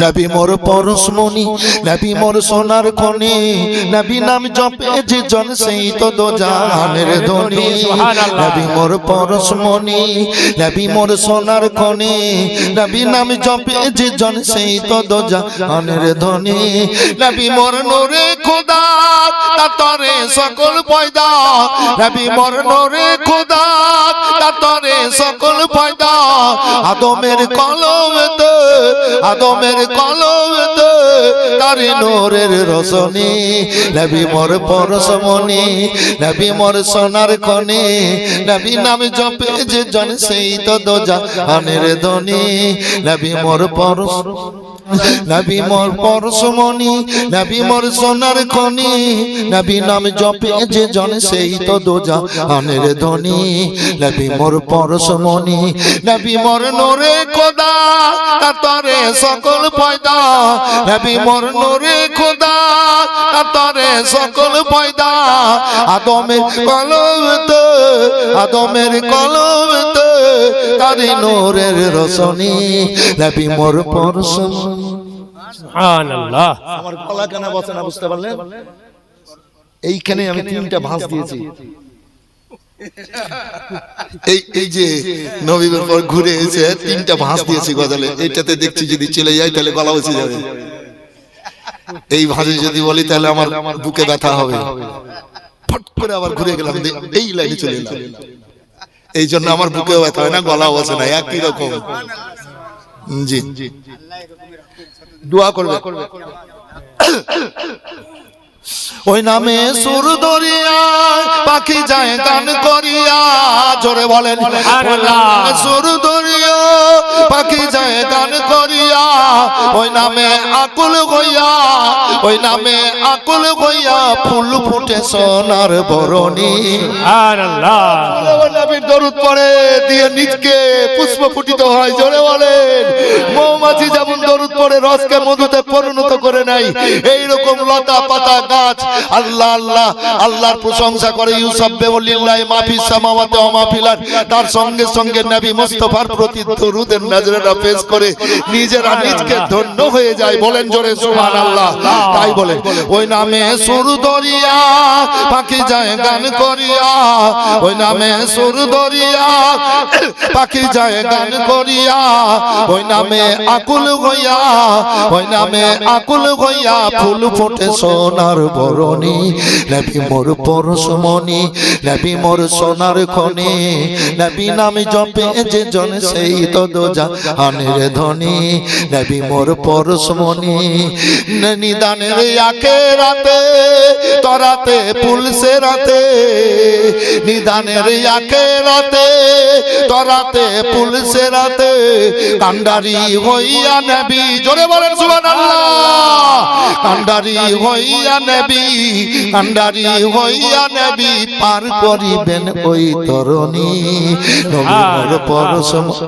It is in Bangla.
নবী মোর পরশমণি নবী মোর সোনার খনি, নবী নাম জপে যে জন সেই তো দো জানের ধ্বনি। নবী মোর পরশমণি নবী মোর সোনার খনি, নবী নাম জপে যে জন সেই তো দো জানের ধ্বনি। নবী মোর নূরে খোদা, তা তরে সকল পয়দা। নবী মোর নূরে খোদা তরে সকল পয়দা। আদমের কলমেতে আদমের কলমেতে, তারি নূরের রসনি নবী মোর পরশমণি, নবী মোর সোনার খনি। নবী নাম জপে যে জন সেই তো দোজা আনের ধ্বনি নবী মোর পরশ, নবী মোর পরশমণি, নবী মোর সোনার খনি। নবী নাম জপে যে জন সেই তো দোজা আনের ধ্বনি নবী মোর পরশমণি নবী মোর নোরে খোদা তাতরে সকল পয়দা। নবী মোর নোরে খোদা তাতরে সকল পয়দা। আদমের কলমতে আদমের কলমতে তারি নোরের রসনি নবী মোর পরশমণি সুবহানাল্লাহ। আমার গলা কেন বসে না বুঝতে পারলেন? এইখানে আমি তিনটা ভাঁজ দিয়েছি। এই এই যে নবীবের পর ঘুরে এসে তিনটা ভাঁজ দিয়েছি গজালে এইটাতে দেখছি যদি চলে যায় তাহলে গলা বসে যাবে। এই ভাঁজে যদি বলি তাহলে আমার বুকে ব্যথা হবে। ফট করে আবার ঘুরে গেলাম এই লাইনে চলে এলাম। এই জন্য আমার বুকেও ব্যথা হয় না গলা বসে না একই রকম। জি। দোয়া করবে। ওই নামে সুর দরিয়ায় পাখি যায় গান করিয়া জোরে বলেন সুর দরিয়া পাখি যায় গান করিয়া ওই নামে আকুল হইয়া ওই নামে আকুল হইয়া ফুল ফুটে সোনার বরণী। সুবহানাল্লাহ। নবীর দরুদ পড়ে দিয়ে নিজকে পুষ্প ফুটিত হয় জোরে বলেন। মৌমাছি যেমন দরুদ পড়ে রসকে মধুতে পরিণত করে নাই এই রকম লতা পাতা গাছ আল্লাহ আল্লাহ আল্লাহর প্রশংসা করে ইউসাব্বে ওলিল্লাহ মাফি সামাওয়াতে ওয়া মাফিল আরদ। তার সঙ্গে সঙ্গে নবী মুস্তাফার প্রতি দরুদের নজরেরা পেশ করে নিজেরা নিজকে ধন্য হয়ে যায়। বলেন জোরে সুবহানাল্লাহ। তাই বলে ওই নামে সুর দরিয়া পাখি যায় গান করিয়া, ওই নামে সুর দরিয়া পাখি যায় গান করিয়া, ওই নামে আকুল হইয়া, ওই নামে আকুল হইয়া, ফুল ফোটে সোনার বরণী। নবী মোর পরশমণি, নবী মোর সোনার খনি। নবী নামে জপে যে জন সেই তো দোজা আনের ধ্বনি নবী মোর পরশমণি, নিদানের আখে রাতে তরাতে পুলসে রাতে, নিদানের আখে রাতে, তরাতে পুলসে রাতে কান্ডারি হইয়া নবী। জোরে বলেন সুবহানাল্লাহ। কান্ডারি হইয়া নবী কান্ডারি হইয়া নবী, পার করিবেন ওই তরণী। নবী মোর পরশম